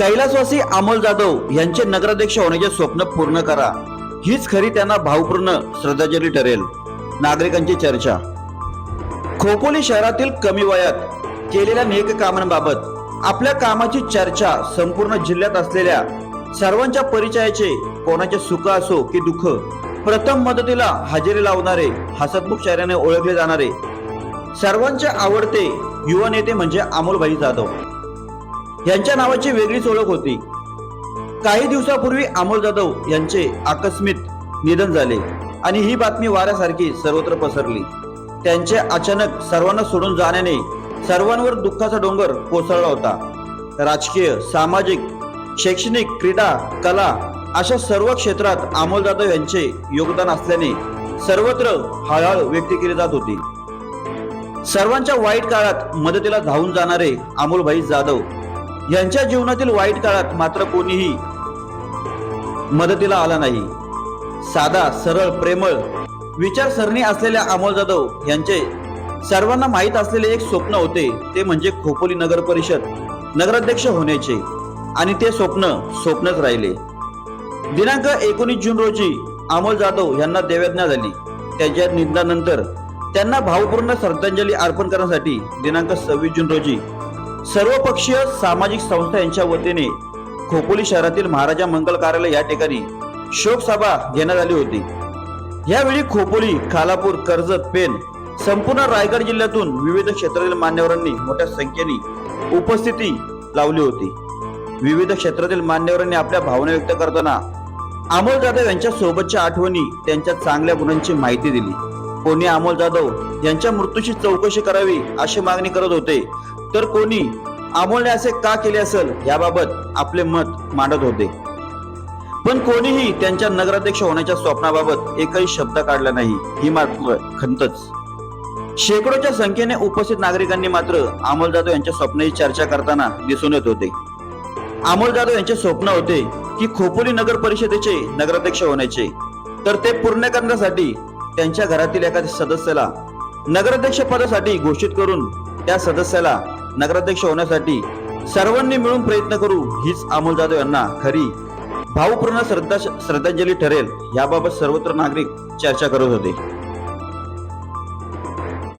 कैलासवासी अमोल जाधव यांचे नगराध्यक्ष होण्याचे स्वप्न पूर्ण करा. हीच खरी त्यांना भावपूर्ण श्रद्धांजली ठरेल. नागरिकांची चर्चा. खोपोली शहरातील कमी वयात केलेल्या नेक कामांबाबत आपल्या कामाची चर्चा संपूर्ण जिल्ह्यात असलेल्या सर्वांच्या परिचयाचे कोणाचे सुख असो की दुःख प्रथम मदतीला हजेरी लावणारे हसतमुख चेहऱ्याने ओळखले जाणारे सर्वांचे आवडते युवा नेते म्हणजे अमोलभाई जाधव. यांच्या नावाची वेगळीच ओळख होती. काही दिवसापूर्वी अमोल जाधव यांचे आकस्मित निधन झाले आणि ही बातमी वाऱ्यासारखी सर्वत्र पसरली. त्यांचे अचानक सर्वांना सोडून जाण्याने सर्वांवर दुःखाचा डोंगर कोसळला होता. राजकीय सामाजिक शैक्षणिक क्रीडा कला अशा सर्व क्षेत्रात अमोल जाधव यांचे योगदान असल्याने सर्वत्र हळहळ व्यक्त केली जात होती. सर्वांच्या वाईट काळात मदतीला धावून जाणारे अमोलभाई जाधव यांच्या जीवनातील वाईट काळात मात्र कोणीही मदतीला आला नाही. साधा सरळ प्रेमळ विचारसरणी असलेल्या अमोल जाधव यांचे सर्वांना माहीत असलेले एक स्वप्न होते ते म्हणजे खोपोली नगर परिषद नगराध्यक्ष होण्याचे. आणि ते स्वप्न स्वप्नच राहिले. दिनांक एकोणीस जून रोजी अमोल जाधव यांना देवज्ञा झाली. त्यांच्या निधनानंतर त्यांना भावपूर्ण श्रद्धांजली अर्पण करण्यासाठी दिनांक सव्वीस जून रोजी सर्वपक्षीय सामाजिक संस्था यांच्या वतीने खोपोली शहरातील महाराजा मंगल कार्यालय या ठिकाणी शोकसभा घेण्यात आली होती. यावेळी खोपोली खालापूर कर्जत पेन संपूर्ण रायगड जिल्ह्यातून विविध क्षेत्रातील मान्यवरांनी मोठ्या संख्येने उपस्थिती लावली होती. विविध क्षेत्रातील मान्यवरांनी आपल्या भावना व्यक्त करताना अमोल जाधव यांच्या सोबतच्या आठवणी त्यांच्या चांगल्या गुणांची माहिती दिली. कोणी अमोल जाधव यांच्या मृत्यूची चौकशी करावी अशी मागणी करत होते तर कोणी अमोलने असे का केले असेल याबाबत आपले मत मांडत होते. पण कोणीही त्यांच्या नगराध्यक्ष होण्याच्या स्वप्नाबाबत एकही शब्द काढला नाही ही मात्र खंतच. शेकडोच्या संख्येने उपस्थित नागरिकांनी मात्र अमोल जाधव यांच्या स्वप्नाची चर्चा करताना दिसून येत होते. अमोल जाधव यांचे स्वप्न होते की खोपोली नगर परिषदेचे नगराध्यक्ष होण्याचे. तर ते पूर्ण करण्यासाठी त्यांच्या घरातील एखाद्या सदस्याला नगराध्यक्ष पदासाठी घोषित करून त्या सदस्याला नगराध्यक्ष होण्यासाठी सर्वांनी मिळून प्रयत्न करू हीच अमोल जाधव यांना खरी भावपूर्ण श्रद्धा श्रद्धांजली ठरेल. याबाबत सर्वत्र नागरिक चर्चा करत होते.